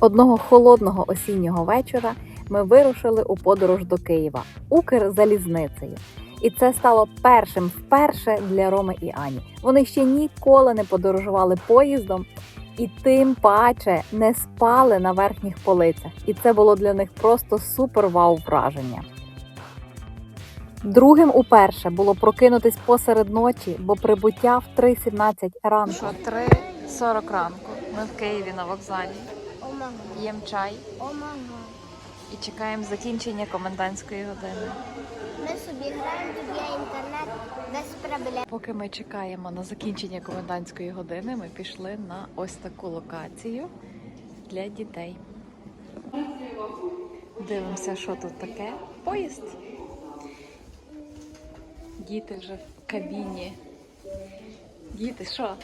Одного холодного осіннього вечора ми вирушили у подорож до Києва Укрзалізницею. І це стало першим вперше для Роми і Ані. Вони ще ніколи не подорожували поїздом і тим паче не спали на верхніх полицях. І це було для них просто супер вау враження. Другим уперше було прокинутись посеред ночі, бо прибуття в 3.17 ранку. Що 3.40 ранку. Ми в Києві на вокзалі. П'ємо чай і чекаємо закінчення комендантської години. Ми собі граємо, тут є інтернет без проблем. Поки ми чекаємо на закінчення комендантської години, ми пішли на ось таку локацію для дітей. Дивимося, що тут таке. Поїзд. Діти вже в кабіні. Діти, що?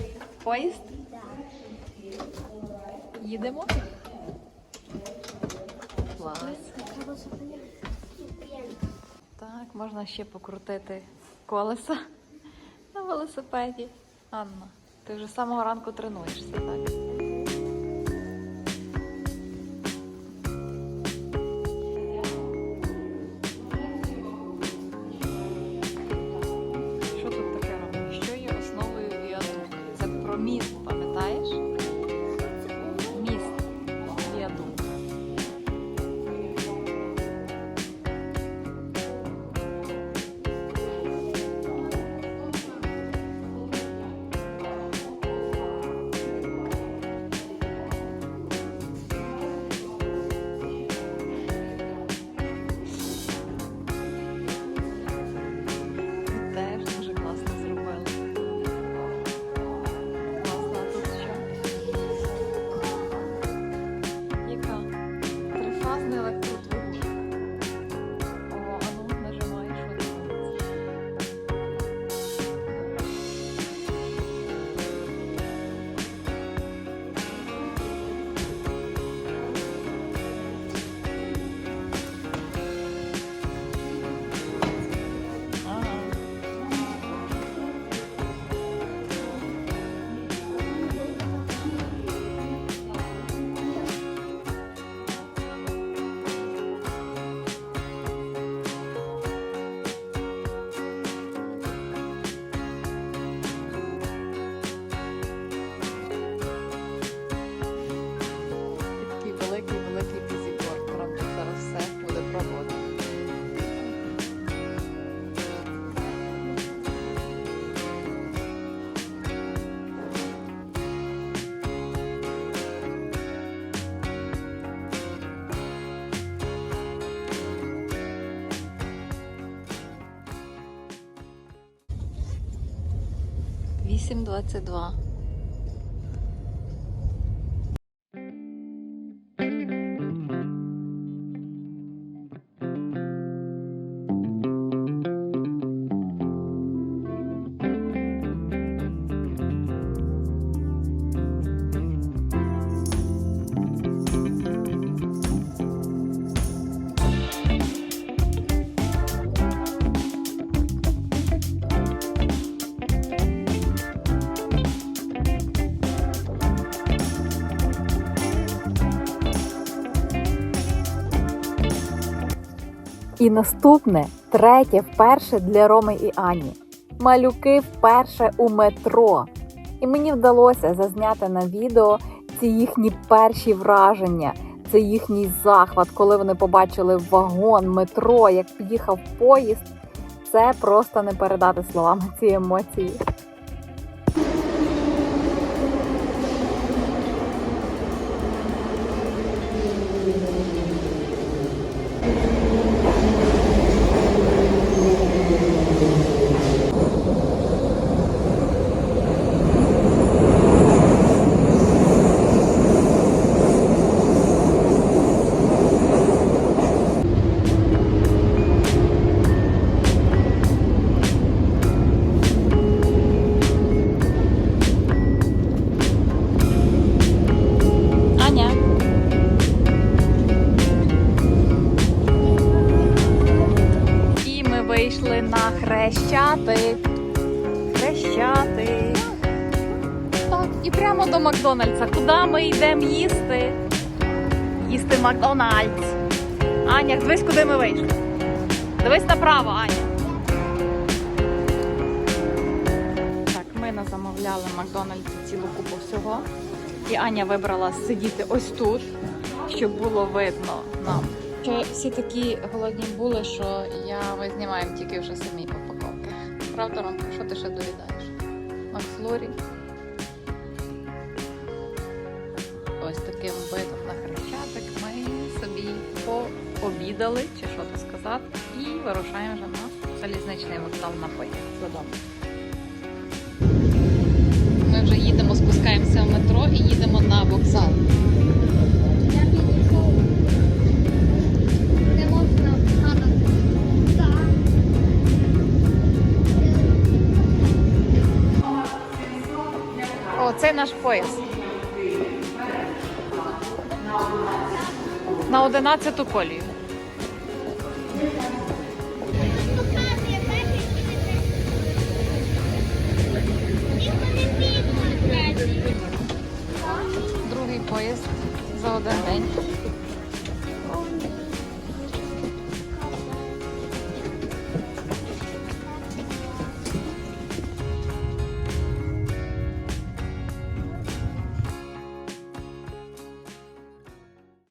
Поїзд? Їдемо? Клас. Так, можна ще покрутити колеса на велосипеді. Анна, ти вже з самого ранку тренуєшся, так? 8,22. І наступне, третє, вперше для Роми і Ані. Малюки вперше у метро. І мені вдалося зазняти на відео ці їхні перші враження, це їхній захват, коли вони побачили вагон, метро, як під'їхав поїзд. Це просто не передати словами ці емоції. Вийшли на хрещатик. Хрещатик. Так, і прямо до Макдональдса. Куди ми йдемо їсти? їсти Макдональдс. Аня, дивись, куди ми вийшли. Дивись направо, Аня. Так, ми замовляли в Макдональдсі цілу купу всього. І Аня вибрала сидіти ось тут, щоб було видно нам. Що всі такі голодні були, що я ми знімаємо тільки вже самі упаковки. Правда, Ромка, що ти ще доїдаєш? Макфлорі. Ось таким видом на хрещатик ми собі пообідали, чи що то сказати, і вирушаємо вже на залізничний вокзал на поїзд додому. Це наш пояс. На 11 колію.